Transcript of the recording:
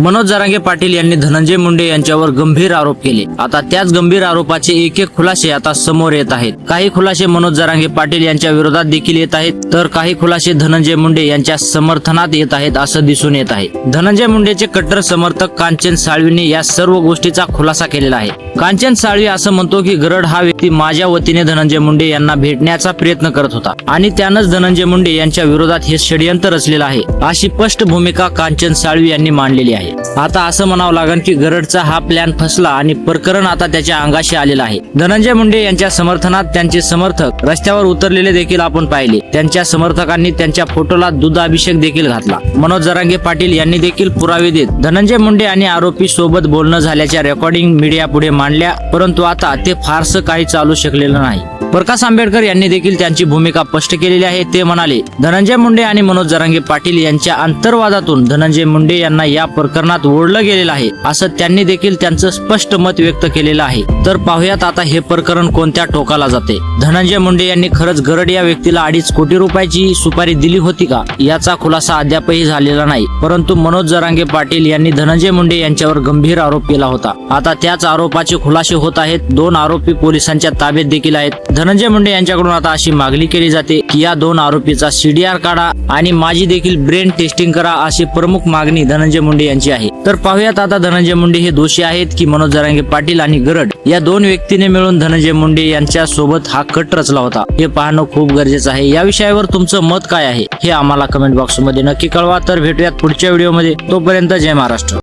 मनोज जरांगे पाटील यांनी धनंजय मुंडे यांच्यावर गंभीर आरोप केले. आता त्याच गंभीर आरोपाचे एक एक खुलासे आता समोर येत आहेत. काही खुलासे मनोज जरांगे पाटील यांच्या विरोधात देखील येत आहेत तर काही खुलासे धनंजय मुंडे यांच्या समर्थनात येत आहेत असं दिसून येत आहे. धनंजय मुंडेचे कट्टर समर्थक कांचन साळवीने या सर्व गोष्टीचा खुलासा केलेला आहे. कांचन साळवी असं म्हणतो की गरड हा व्यक्ती माझ्या वतीने धनंजय मुंडे यांना भेटण्याचा प्रयत्न करत होता. आणि त्यानंच धनंजय मुंडे यांच्या विरोधात हे षडयंत्र रचलेलं आहे अशी स्पष्ट भूमिका कांचन साळवी यांनी मांडलेली आहे. आता असं म्हणावं लागेल की गरडचा हा प्लॅन फसला आणि प्रकरण आता त्याच्या अंगाशी आलेलं आहे. धनंजय मुंडे यांच्या समर्थनात त्यांचे समर्थक रस्त्यावर उतरलेले देखील आपण पाहिले. त्यांच्या समर्थकांनी त्यांच्या फोटोला दुधाभिषेक देखील घातला. मनोज जरांगे पाटील यांनी देखील पुरावे देत धनंजय मुंडे आणि आरोपी सोबत बोलणं झाल्याच्या रेकॉर्डिंग मीडिया पुढे मांडल्या परंतु आता ते फारसं काही चालू शकलेलं नाही. प्रकाश आंबेडकर यांनी देखील त्यांची भूमिका स्पष्ट केलेली आहे. ते म्हणाले धनंजय मुंडे आणि मनोज जरांगे पाटील यांच्या अंतर्वादातून धनंजय मुंडे यांना या प्रकरणात ओढलं गेलेलं आहे असं त्यांनी देखील त्यांचं स्पष्ट मत व्यक्त केलेलं आहे. तर पाहुयात आता हे प्रकरण कोणत्या टोकाला जाते? धनंजय मुंडे यांनी खरंच गरड या व्यक्तीला अडीच कोटी रुपयाची सुपारी दिली होती का? याचा खुलासा अद्यापही झालेला नाही. परंतु मनोज जरांगे पाटील यांनी धनंजय मुंडे यांच्यावर गंभीर आरोप केला होता. आता त्याच आरोपाचे खुलासे होत आहेत. दोन आरोपी पोलिसांच्या ताब्यात देखील आहेत. धनंजय मुंडे यांच्याकडून आता अशी मागणी केली जाते की या दोन आरोपीचा सीडीआर काढा आणि माझी देखील ब्रेन टेस्टिंग करा अशी प्रमुख मागणी धनंजय मुंडे यांची आहे. तर पाहूयात आता धनंजय मुंडे हे दोषी आहेत की मनोज जरांगे पाटील आणि गरड. या दोन व्यक्तीने मिळून धनंजय मुंडे यांच्या सोबत हा कट रचला होता. हे पाहणं खूप गरजेचं आहे. या विषयावर तुमचं मत काय आहे हे आम्हाला कमेंट बॉक्समध्ये नक्की कळवा. तर भेटूयात पुढच्या व्हिडिओमध्ये तोपर्यंत जय महाराष्ट्र.